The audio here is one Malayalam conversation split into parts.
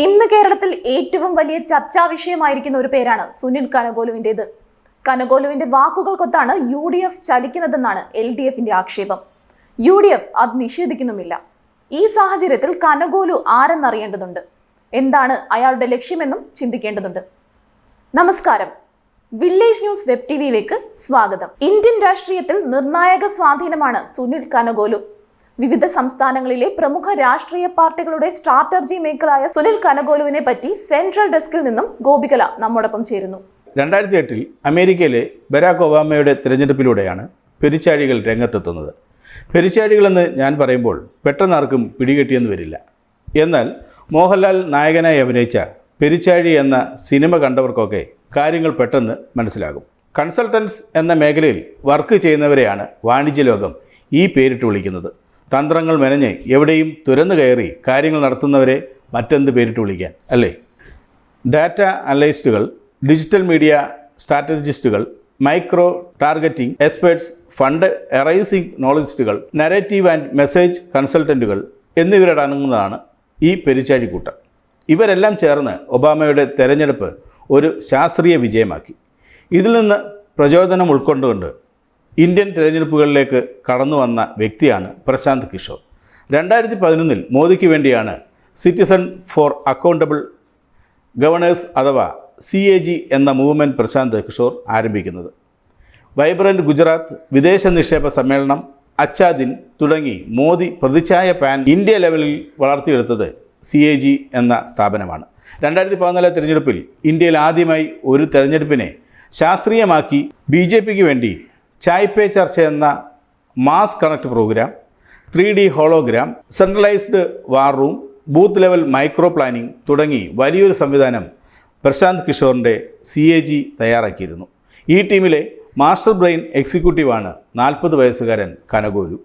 ഇന്ന് കേരളത്തിൽ ഏറ്റവും വലിയ ചർച്ചാ വിഷയമായിരിക്കുന്ന ഒരു പേരാണ് സുനിൽ കനകോലുവിന്റെത്. കനകോലുവിന്റെ വാക്കുകൾക്കൊത്താണ് യു ഡി എഫ് ചലിക്കുന്നതെന്നാണ് എൽ ഡി എഫിന്റെ ആക്ഷേപം. യു ഡി എഫ് അത് നിഷേധിക്കുന്നുമില്ല. ഈ സാഹചര്യത്തിൽ കനകോലു ആരെന്നറിയേണ്ടതുണ്ട്? എന്താണ് അയാളുടെ ലക്ഷ്യമെന്നും ചിന്തിക്കേണ്ടതുണ്ട്. നമസ്കാരം. വില്ലേജ് ന്യൂസ് വെബ് ടി വിയിലേക്ക് സ്വാഗതം. ഇന്ത്യൻ രാഷ്ട്രീയത്തിൽ നിർണായക സ്വാധീനമാണ് സുനിൽ കനകോലു. വിവിധ സംസ്ഥാനങ്ങളിലെ പ്രമുഖ രാഷ്ട്രീയ പാർട്ടികളുടെ സ്ട്രാറ്റജി മേക്കറായ സുനിൽ കനഗോലുവിനെ പറ്റി സെൻട്രൽ ഡെസ്കിൽ നിന്നും ഗോപികല നമ്മോടൊപ്പം ചേരുന്നു. രണ്ടായിരത്തി എട്ടിൽ അമേരിക്കയിലെ ബരാക് ഒബാമയുടെ തിരഞ്ഞെടുപ്പിലൂടെയാണ് പെരിച്ചാഴികൾ രംഗത്തെത്തുന്നത്. പെരിച്ചാഴികളെന്ന് ഞാൻ പറയുമ്പോൾ പെട്ടെന്നാർക്കും പിടികെട്ടിയെന്ന് വരില്ല. എന്നാൽ മോഹൻലാൽ നായകനായി അഭിനയിച്ച പെരിച്ചാഴി എന്ന സിനിമ കണ്ടവർക്കൊക്കെ കാര്യങ്ങൾ പെട്ടെന്ന് മനസ്സിലാകും. കൺസൾട്ടൻസ് എന്ന മേഖലയിൽ വർക്ക് ചെയ്യുന്നവരെയാണ് വാണിജ്യലോകം ഈ പേരിട്ട് വിളിക്കുന്നത്. തന്ത്രങ്ങൾ മെനഞ്ഞ് എവിടെയും തുരന്നു കയറി കാര്യങ്ങൾ നടത്തുന്നവരെ മറ്റെന്ത് പേരിട്ട് വിളിക്കാൻ? അല്ലേ? ഡാറ്റ അനലിസ്റ്റുകൾ digital media സ്ട്രാറ്റജിസ്റ്റുകൾ micro targeting experts fund raising നോളജിസ്റ്റുകൾ narrative and message കൺസൾട്ടന്റുകൾ എന്നിവരടങ്ങുന്നതാണ് ഈ പെരിച്ചാഴിക്കൂട്ടം ഇവരെല്ലാം ചേർന്ന് ഒബാമയുടെ തെരഞ്ഞെടുപ്പ് ഒരു ശാസ്ത്രീയ വിജയമാക്കി. ഇതിൽ നിന്ന് പ്രചോദനം ഉൾക്കൊണ്ടുകൊണ്ട് ഇന്ത്യൻ തിരഞ്ഞെടുപ്പുകളിലേക്ക് കടന്നു വന്ന വ്യക്തിയാണ് പ്രശാന്ത് കിഷോർ. രണ്ടായിരത്തി പതിനൊന്നിൽ മോദിക്ക് വേണ്ടിയാണ് സിറ്റിസൺ ഫോർ അക്കൗണ്ടബിൾ ഗവർണേഴ്സ് അഥവാ സി എ ജി എന്ന മൂവ്മെന്റ് പ്രശാന്ത് കിഷോർ ആരംഭിക്കുന്നത്. വൈബ്രന്റ് ഗുജറാത്ത് വിദേശ നിക്ഷേപ സമ്മേളനം അച്ചാദിൻ തുടങ്ങി മോദി പ്രതിച്ഛായ പാൻ ഇന്ത്യ ലെവലിൽ വളർത്തിയെടുത്തത് സി എ ജി എന്ന സ്ഥാപനമാണ്. രണ്ടായിരത്തി പതിനാല് തിരഞ്ഞെടുപ്പിൽ ഇന്ത്യയിൽ ആദ്യമായി ഒരു തെരഞ്ഞെടുപ്പിനെ ശാസ്ത്രീയമാക്കി ബി ജെ പിക്ക് വേണ്ടി ചായ് പേ ചർച്ച എന്ന mass connect programme three D hologram centralised war room booth level micro planning തുടങ്ങി വലിയൊരു സംവിധാനം പ്രശാന്ത് കിഷോറിന്റെ സി എ ജി തയ്യാറാക്കിയിരുന്നു. ഈ ടീമിലെ മാസ്റ്റർ ബ്രെയിൻ എക്സിക്യൂട്ടീവാണ് നാൽപ്പത് വയസ്സുകാരൻ കനകോലു.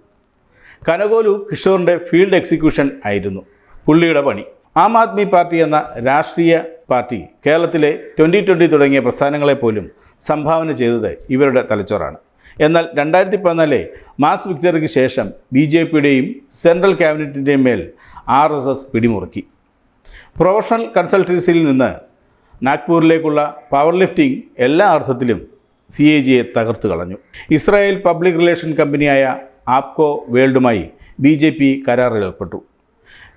കനകോലു കിഷോറിന്റെ ഫീൽഡ് എക്സിക്യൂഷൻ ആയിരുന്നു പുള്ളിയുടെ പണി. ആം ആദ്മി പാർട്ടി എന്ന രാഷ്ട്രീയ പാർട്ടി കേരളത്തിലെ ട്വന്റി ട്വന്റി തുടങ്ങിയ പ്രസ്ഥാനങ്ങളെപ്പോലും സംഭാവന ചെയ്തത് ഇവരുടെ തലച്ചോറാണ്. എന്നാൽ രണ്ടായിരത്തി പതിനാലിലെ മാസ് വിക്ടറിക്ക് ശേഷം ബി ജെ പിയുടെയും സെൻട്രൽ ക്യാബിനറ്റിന്റെയും മേൽ ആർ എസ് എസ് പിടിമുറുക്കി. പ്രൊഫഷണൽ കൺസൾട്ടൻസിയിൽ നിന്ന് നാഗ്പൂരിലേക്കുള്ള പവർ ലിഫ്റ്റിംഗ് എല്ലാ അർത്ഥത്തിലും സി എ ജിയെ തകർത്തു കളഞ്ഞു. ഇസ്രായേൽ പബ്ലിക് റിലേഷൻ കമ്പനിയായ ആപ്കോ വേൾഡുമായി ബി ജെ പി കരാറിൽ ഏർപ്പെട്ടു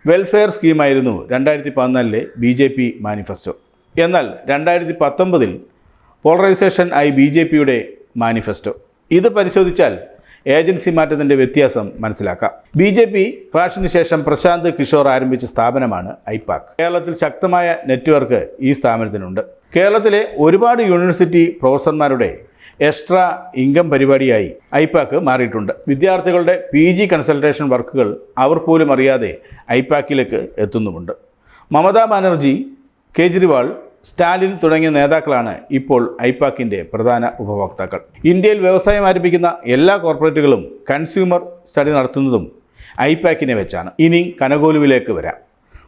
വെൽഫെയർ സ്കീമായിരുന്നു രണ്ടായിരത്തി പതിനാലിലെ ബി ജെ പി മാനിഫെസ്റ്റോ. എന്നാൽ രണ്ടായിരത്തി പത്തൊമ്പതിൽ പോളറൈസേഷൻ ആയി ബി ജെ പിയുടെ മാനിഫെസ്റ്റോ. ഇത് പരിശോധിച്ചാൽ ഏജൻസി മാറ്റത്തിന്റെ വ്യത്യാസം മനസ്സിലാക്കാം. ബി ജെ പി ക്ലാഷിന് ശേഷം പ്രശാന്ത് കിഷോർ ആരംഭിച്ച സ്ഥാപനമാണ് ഐപാക് കേരളത്തിൽ ശക്തമായ നെറ്റ്വർക്ക് ഈ സ്ഥാപനത്തിനുണ്ട്. കേരളത്തിലെ ഒരുപാട് യൂണിവേഴ്സിറ്റി പ്രൊഫസർമാരുടെ എക്സ്ട്രാ ഇൻകം പരിപാടിയായി ഐപാക്ക് മാറിയിട്ടുണ്ട്. വിദ്യാർത്ഥികളുടെ പി ജി കൺസൾട്ടേഷൻ വർക്കുകൾ അവർ പോലും അറിയാതെ ഐപാക്കിലേക്ക് എത്തുന്നുമുണ്ട്. മമതാ ബാനർജി കേജ്രിവാൾ സ്റ്റാലിൻ തുടങ്ങിയ നേതാക്കളാണ് ഇപ്പോൾ ഐപാക്കിന്റെ പ്രധാന ഉപഭോക്താക്കൾ. ഇന്ത്യയിൽ വ്യവസായം ആരംഭിക്കുന്ന എല്ലാ കോർപ്പറേറ്റുകളും കൺസ്യൂമർ സ്റ്റഡി നടത്തുന്നതും ഐപാക്കിനെ വെച്ചാണ്. ഇനി കനകോലുവിലേക്ക് വരാം.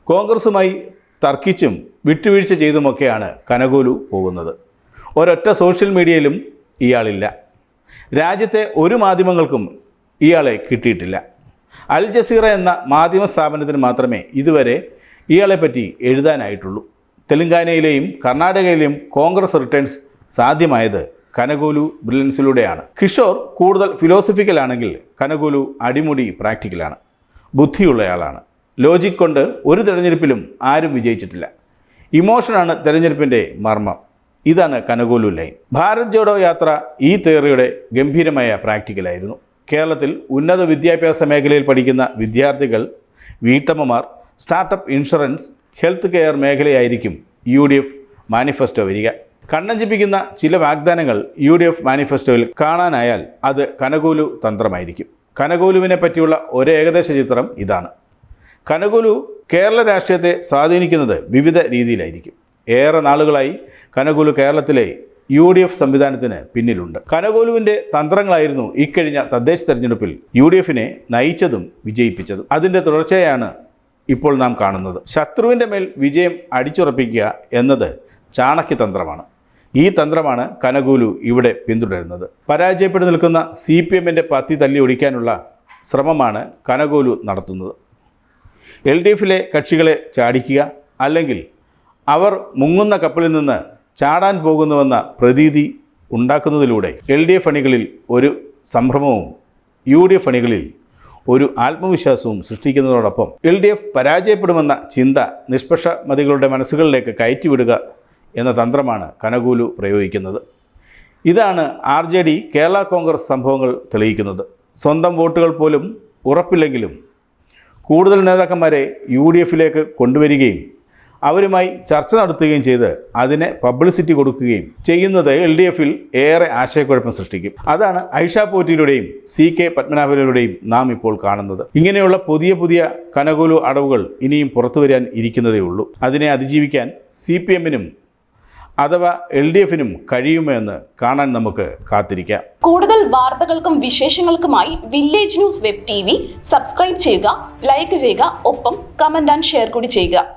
കോൺഗ്രസുമായി തർക്കിച്ചും വിട്ടുവീഴ്ച ചെയ്തുമൊക്കെയാണ് കനകോലു പോകുന്നത്. ഒരൊറ്റ സോഷ്യൽ മീഡിയയിലും ഇയാളില്ല. രാജ്യത്തെ ഒരു മാധ്യമങ്ങൾക്കും ഇയാളെ കിട്ടിയിട്ടില്ല. അൽ ജസീറ എന്ന മാധ്യമ സ്ഥാപനത്തിന് മാത്രമേ ഇതുവരെ ഇയാളെപ്പറ്റി എഴുതാനായിട്ടുള്ളൂ. തെലങ്കാനയിലെയും കർണാടകയിലെയും കോൺഗ്രസ് റിട്ടേൺസ് സാധ്യമായത് കനകോലു ബ്രില്യൻസിലൂടെയാണ് കിഷോർ കൂടുതൽ ഫിലോസഫിക്കൽ ആണെങ്കിൽ കനകോലു അടിമുടി പ്രാക്ടിക്കലാണ്. ബുദ്ധിയുള്ളയാളാണ്. ലോജിക് കൊണ്ട് ഒരു തിരഞ്ഞെടുപ്പിലും ആരും വിജയിച്ചിട്ടില്ല. ഇമോഷനാണ് തിരഞ്ഞെടുപ്പിന്റെ മർമ്മം. ഇതാണ് കനകോലു ലൈൻ. ഭാരത് ജോഡോ യാത്ര ഈ തിയറിയുടെ ഗംഭീരമായ പ്രാക്ടിക്കലായിരുന്നു കേരളത്തിൽ ഉന്നത വിദ്യാഭ്യാസ മേഖലയിൽ പഠിക്കുന്ന വിദ്യാർത്ഥികൾ വീട്ടമ്മമാർ സ്റ്റാർട്ടപ്പ് ഇൻഷുറൻസ് ഹെൽത്ത് കെയർ മേഖലയായിരിക്കും യു ഡി എഫ് മാനിഫെസ്റ്റോ വരിക. കണ്ണഞ്ചിപ്പിക്കുന്ന ചില വാഗ്ദാനങ്ങൾ യു ഡി എഫ് മാനിഫെസ്റ്റോയിൽ കാണാനായാൽ അത് കനകോലു തന്ത്രമായിരിക്കും. കനകോലുവിനെ പറ്റിയുള്ള ഒരു ഏകദേശ ചിത്രം ഇതാണ്. കനകോലു കേരള രാഷ്ട്രീയത്തെ സ്വാധീനിക്കുന്നത് വിവിധ രീതിയിലായിരിക്കും. ഏറെ നാളുകളായി കനകോലു കേരളത്തിലെ യു ഡി എഫ് സംവിധാനത്തിന് പിന്നിലുണ്ട്. കനകോലുവിന്റെ തന്ത്രങ്ങളായിരുന്നു ഇക്കഴിഞ്ഞ തദ്ദേശ തെരഞ്ഞെടുപ്പിൽ യു ഡി എഫിനെ നയിച്ചതും വിജയിപ്പിച്ചതും. അതിന്റെ തുടർച്ചയാണ് ഇപ്പോൾ നാം കാണുന്നത്. ശത്രുവിന്റെ മേൽ വിജയം അടിച്ചുറപ്പിക്കുക എന്നത് ചാണക്യതന്ത്രമാണ്. ഈ തന്ത്രമാണ് കനകൂലു ഇവിടെ പിന്തുടരുന്നത്. പരാജയപ്പെട്ടു നിൽക്കുന്ന സി പി എമ്മിന്റെ പത്തി തല്ലി ഒടിക്കാനുള്ള ശ്രമമാണ് കനകൂലു നടത്തുന്നത്. എൽ ഡി എഫിലെ കക്ഷികളെ ചാടിക്കുക അല്ലെങ്കിൽ അവർ മുങ്ങുന്ന കപ്പലിൽ നിന്ന് ചാടാൻ പോകുന്നുവെന്ന പ്രതീതി ഉണ്ടാക്കുന്നതിലൂടെ എൽ ഡി എഫ് അണികളിൽ ഒരു സംഭ്രമവും യു ഡി എഫ് അണികളിൽ ഒരു ആത്മവിശ്വാസവും സൃഷ്ടിക്കുന്നതോടൊപ്പം എൽ ഡി എഫ് പരാജയപ്പെടുമെന്ന ചിന്ത നിഷ്പക്ഷ മതികളുടെ മനസ്സുകളിലേക്ക് കയറ്റിവിടുക എന്ന തന്ത്രമാണ് കനകൂലു പ്രയോഗിക്കുന്നത്. ഇതാണ് R J D Kerala Congress സംഭവങ്ങൾ തെളിയിക്കുന്നത്. സ്വന്തം വോട്ടുകൾ പോലും ഉറപ്പില്ലെങ്കിലും കൂടുതൽ നേതാക്കന്മാരെ യു ഡി എഫിലേക്ക് കൊണ്ടുവരികയും അവരുമായി ചർച്ച നടത്തുകയും ചെയ്ത് അതിനെ പബ്ലിസിറ്റി കൊടുക്കുകയും ചെയ്യുന്നത് എൽ ഡി എഫിൽ ഏറെ ആശയക്കുഴപ്പം സൃഷ്ടിക്കും. അതാണ് ഐഷ പോറ്റിയിലൂടെയും സി കെ പത്മനാഭനിലൂടെയും നാം ഇപ്പോൾ കാണുന്നത്. ഇങ്ങനെയുള്ള പുതിയ പുതിയ കനകൂലു അടവുകൾ ഇനിയും പുറത്തു വരാൻ ഇരിക്കുന്നതേ ഉള്ളൂ. അതിനെ അതിജീവിക്കാൻ സി പി എമ്മിനും അഥവാ എൽ ഡി എഫിനും കഴിയുമോ എന്ന് കാണാൻ നമുക്ക് കാത്തിരിക്കാം. കൂടുതൽ വാർത്തകൾക്കും വിശേഷങ്ങൾക്കുമായി village news web T subscribe ചെയ്യുക ലൈക്ക് ചെയ്യുക ഒപ്പം കമന്റ് ആൻഡ് ഷെയർ കൂടി ചെയ്യുക.